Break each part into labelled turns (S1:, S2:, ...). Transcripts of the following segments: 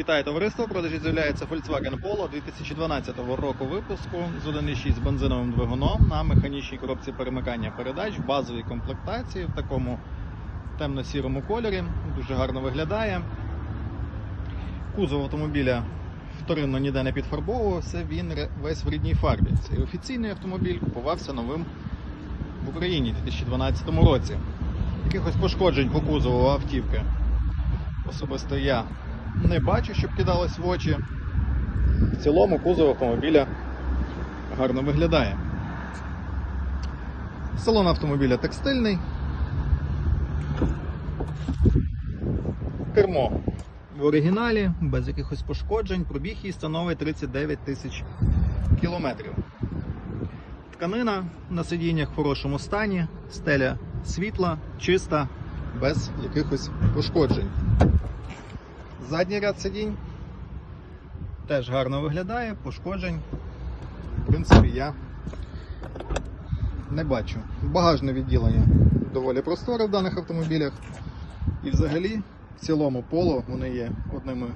S1: Вітаю товариство. Продажі з'являється Volkswagen Polo 2012 року випуску з 1.6 бензиновим двигуном на механічній коробці перемикання передач в базовій комплектації в такому темно-сірому кольорі. Дуже гарно виглядає. Кузов автомобіля вторинно ніде не підфарбовувався, він весь в рідній фарбі. Цей офіційний автомобіль купувався новим в Україні у 2012 році. Якихось пошкоджень по кузову автівки особисто я не бачу, щоб кидалось в очі. В цілому кузов автомобіля гарно виглядає. Салон автомобіля текстильний. Кермо в оригіналі, без якихось пошкоджень, пробіг її становить 39 тисяч кілометрів. Тканина на сидіннях в хорошому стані, стеля світла, чиста, без якихось пошкоджень. Задній ряд сидінь теж гарно виглядає, пошкоджень. В принципі, я не бачу. Багажне відділення доволі просторе в даних автомобілях. І взагалі, в цілому поло вони є одними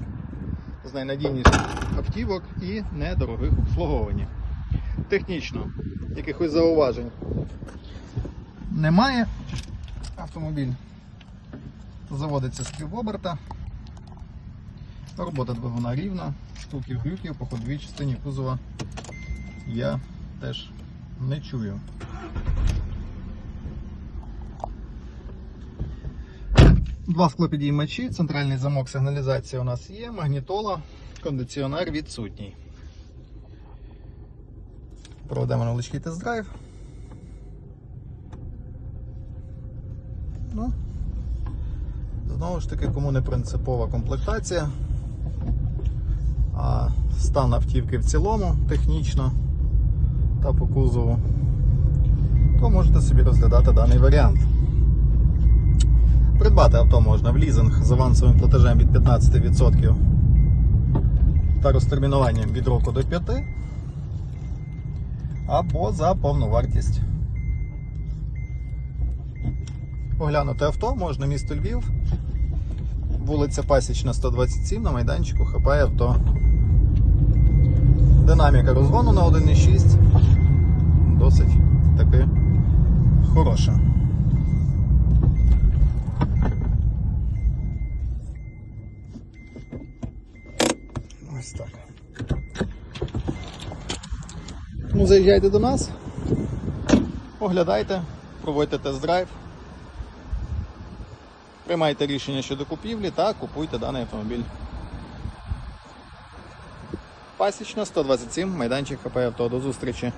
S1: з найнадійніших автівок і недорогих в обслуговуванні. Технічно, якихось зауважень немає. Автомобіль заводиться з півоберта. Робота двигуна рівна, стуків глюків по ходовій частині кузова я теж не чую. Два склопідіймачі, центральний замок сигналізації у нас є, магнітола, кондиціонер відсутній. Проведемо невеличкий тест-драйв. Ну, Знову ж таки, кому не принципова комплектація, стан автівки в цілому технічно та по кузову, то можете собі розглядати даний варіант. Придбати авто можна в лізинг з авансовим платежем від 15% та розтермінуванням від року до 5 або за повну вартість. Оглянути авто можна місто Львів, вулиця Пасічна 127 на майданчику ХП авто. Динаміка розгону на 1.6 досить таки хороша. Ось так. Ну, заїжджайте до нас, оглядайте, проводьте тест-драйв. Приймайте рішення щодо купівлі та купуйте даний автомобіль. Пасічна 127, майданчик ХП авто. До зустрічі.